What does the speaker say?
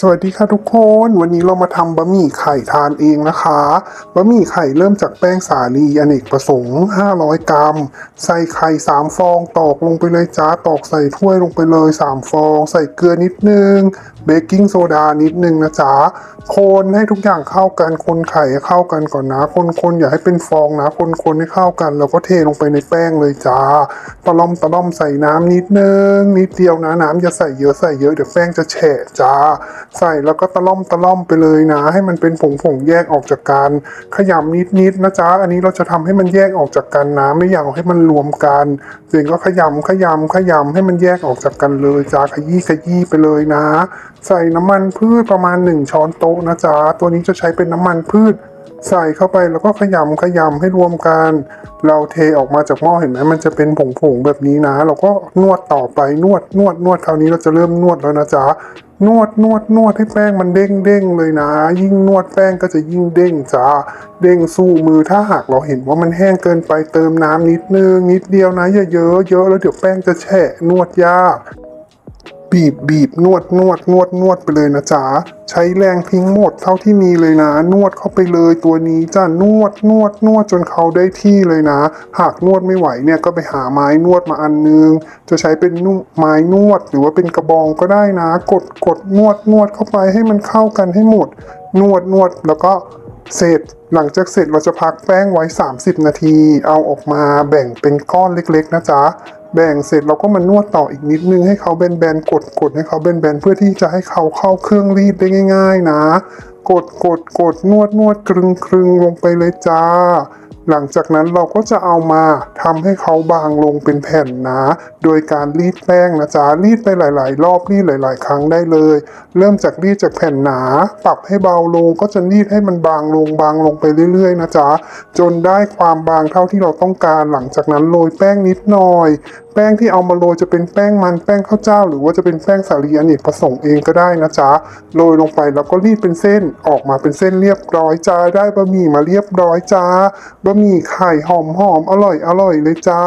สวัสดีค่ะทุกคน วันนี้เรามาทำบะหมี่ไข่ทานเองนะคะ บะหมี่ไข่เริ่มจากแป้งสาลีอเนกประสงค์ 500 กรัม ใส่ไข่ 3 ฟอง ตอกลงไปเลยจ้า ตอกใส่ถ้วยลงไปเลย 3 ฟอง ใส่เกลือนิดนึง เบกกิ้งโซดานิดนึงนะจ๊ะ คนให้ทุกอย่างเข้ากัน คนไข่เข้ากันก่อนนะ คนๆอย่าให้เป็นฟองนะ คนๆให้เข้ากัน แล้วก็เทลงไปในแป้งเลยจ้า ตะล่อมตะล่อมใส่น้ำนิดนึง นิดเดียวนะ น้ำอย่าใส่เยอะใส่เยอะเดี๋ยวแป้งจะแฉะจ้า ใส่แล้วก็ตะล่อมตะล่อมไปเลยนะ ให้มันเป็นผงผงๆแยกออกจากกันขยำนิดนิดๆนะจ๊ะอันนี้เราจะทำให้มันแยกออกจากกันนะ ไม่อยากให้มันรวมกันตัวเองก็ขยำขยำขยำให้มันแยกออกจากกันเลยจ้าขยี้ขยี้ไปเลยนะ ใส่น้ำมันพืชประมาณ 1 ช้อนโต๊ะนะจ๊ะตัวนี้จะใช้เป็นน้ำมันพืช ใส่เข้าไปแล้วก็ขยำขยำให้รวมกัน เราเทออกมาจากหม้อเห็นไหมมันจะเป็นผงๆแบบนี้นะ เราก็นวดต่อไปนวดนวดนวดคราวนี้เราจะเริ่มนวดแล้วนะจ๊ะนวดนวดนวดให้แป้งมันเด้งเด้งเลยนะ ยิ่งนวดแป้งก็จะยิ่งเด้งจ้าเด้งสู้มือถ้าหากเราเห็นว่ามันแห้งเกินไปเติมน้ำนิดนึงนิดเดียวนะอย่าเยอะเยอะแล้วเดี๋ยวแป้งจะแฉะนวดยาก บีบบีบนวดนวดนวดนวดไปเลยนะจ๊ะใช้แรงทิ้งหมดเท่าที่มีเลยนะ นวดเข้าไปเลยตัวนี้จ้ะนวดนวดนวดจนเขาได้ที่เลยนะ หากนวดไม่ไหวเนี่ยก็ไปหาไม้นวดมาอันนึง จะใช้เป็นนุ่มไม้นวดหรือว่าเป็นกระบองก็ได้นะ กดกดนวดนวดเข้าไปให้มันเข้ากันให้หมด นวดนวดแล้วก็ เสร็จหลังจากเสร็จเราจะพักแป้งไว้ 30 นาที เอาออกมาแบ่งเป็นก้อนเล็กๆ นะจ๊ะ แบ่งเสร็จเราก็มานวดต่ออีกนิดนึงให้เขาแบนๆกดกดให้เขาแบนๆเพื่อที่จะให้เขาเข้าเครื่องรีดได้ง่าย ๆ นะ กดกดกดนวดนวดกรึงกรึงลงไปเลยจ้า หลังจากนั้นเราก็จะเอามาทำให้เขาบางลงเป็นแผ่นหนา โดยการรีดแป้งนะจ๊ะรีดไปหลาย ๆ รอบรีดหลาย ๆ ครั้งได้เลย เริ่มจากรีดจากแผ่นหนา ปรับให้เบาลงก็จะรีดให้มันบางลงบางลงไปเรื่อย ๆ นะจ๊ะจนได้ความบางเท่าที่เราต้องการ หลังจากนั้นโรยแป้งนิดหน่อย แป้งที่เอามาโรยจะเป็นแป้งมันแป้งข้าวเจ้า หรือว่าจะเป็นแป้งสาลีอเนกประสงค์เองก็ได้นะจ๊ะโรยลงไปแล้วก็รีดเป็นเส้นออกมาเป็นเส้นเรียบร้อยจ้าได้บะหมี่มาเรียบร้อยจ้าบะหมี่ไข่หอมหอมๆอร่อยอร่อยเลยจ้า